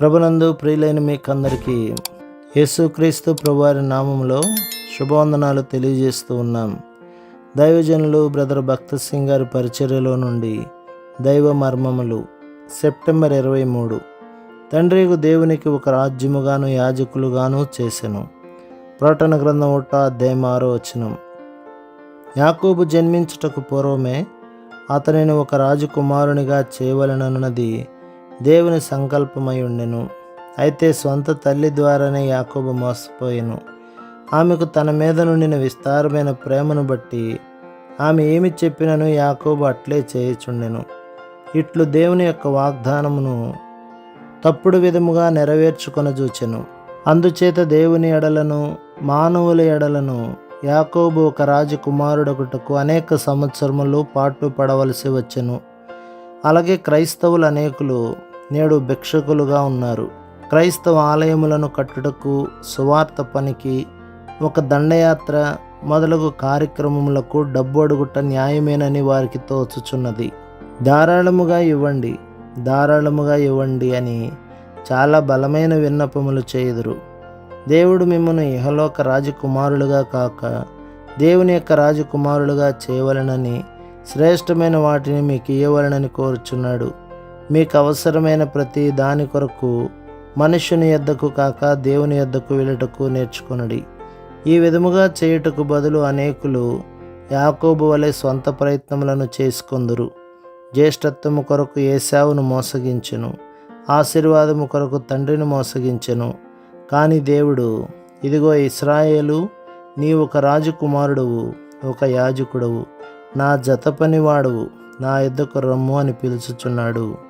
ప్రభునందు ప్రియులైన మీకందరికీ యేసుక్రీస్తు ప్రభువారి నామంలో శుభవందనాలు తెలియజేస్తూ ఉన్నాం. దైవజనులు బ్రదర్ భక్త సింగ్ గారి పరిచర్యలో నుండి దైవ మర్మములు సెప్టెంబర్ ఇరవై మూడు. తండ్రికి దేవునికి ఒక రాజ్యముగాను యాజకులుగాను చేసెను. ప్రకటన గ్రంథం ఒకటో అధ్యాయం ఆరో వచనం. యాకోబు జన్మించుటకు పూర్వమే అతనిని ఒక రాజకుమారునిగా చేయవలనన్నది దేవుని సంకల్పమై ఉండెను. అయితే సొంత తల్లి ద్వారానే యాకోబు మోసపోయెను. ఆమెకు తన మీద నుండిన విస్తారమైన ప్రేమను బట్టి ఆమె ఏమి చెప్పినను యాకోబు అట్లే చేయుచుండెను. ఇట్లు దేవుని యొక్క వాగ్దానమును తప్పుడు విధముగా నెరవేర్చుకొనజూచెను అందుచేత దేవుని ఎడలను మానవుల ఎడలను యాకోబు ఒక రాజకుమారుడొకటకు అనేక సంవత్సరములు పాటు పడవలసి వచ్చెను. అలాగే క్రైస్తవులు అనేకులు నేడు భిక్షకులుగా ఉన్నారు. క్రైస్తవ ఆలయములను కట్టుటకు సువార్త పనికి ఒక దండయాత్ర మొదలగు కార్యక్రమములకు డబ్బు అడుగుట న్యాయమేనని వారికి తోచుచున్నది. ధారాళముగా ఇవ్వండి ధారాళముగా ఇవ్వండి అని చాలా బలమైన విన్నపములు చేయుదురు. దేవుడు మిమ్మల్ని ఇహలోక రాజకుమారులుగా కాక దేవుని యొక్క రాజకుమారులుగా చేయవలనని శ్రేష్టమైన వాటిని మీకు ఇవ్వవలనని కోరుచున్నాడు. మీకు అవసరమైన ప్రతి దాని కొరకు మనుషుని యొద్దకు కాక దేవుని యొద్దకు వెళ్ళుటకు నేర్చుకునడి. ఈ విధముగా చేయుటకు బదులు అనేకులు యాకోబు వలె స్వంత ప్రయత్నములను చేసుకొందురు. జ్యేష్ఠత్వము కొరకు ఏసావును మోసగించెను. ఆశీర్వాదము కొరకు తండ్రిని మోసగించెను. కానీ దేవుడు ఇదిగో ఇస్రాయేలు నీ ఒక రాజకుమారుడువు ఒక యాజకుడవు. నా జత పనివాడువు నా ఇద్దకు రమ్ము అని పిలుచుచున్నాడు.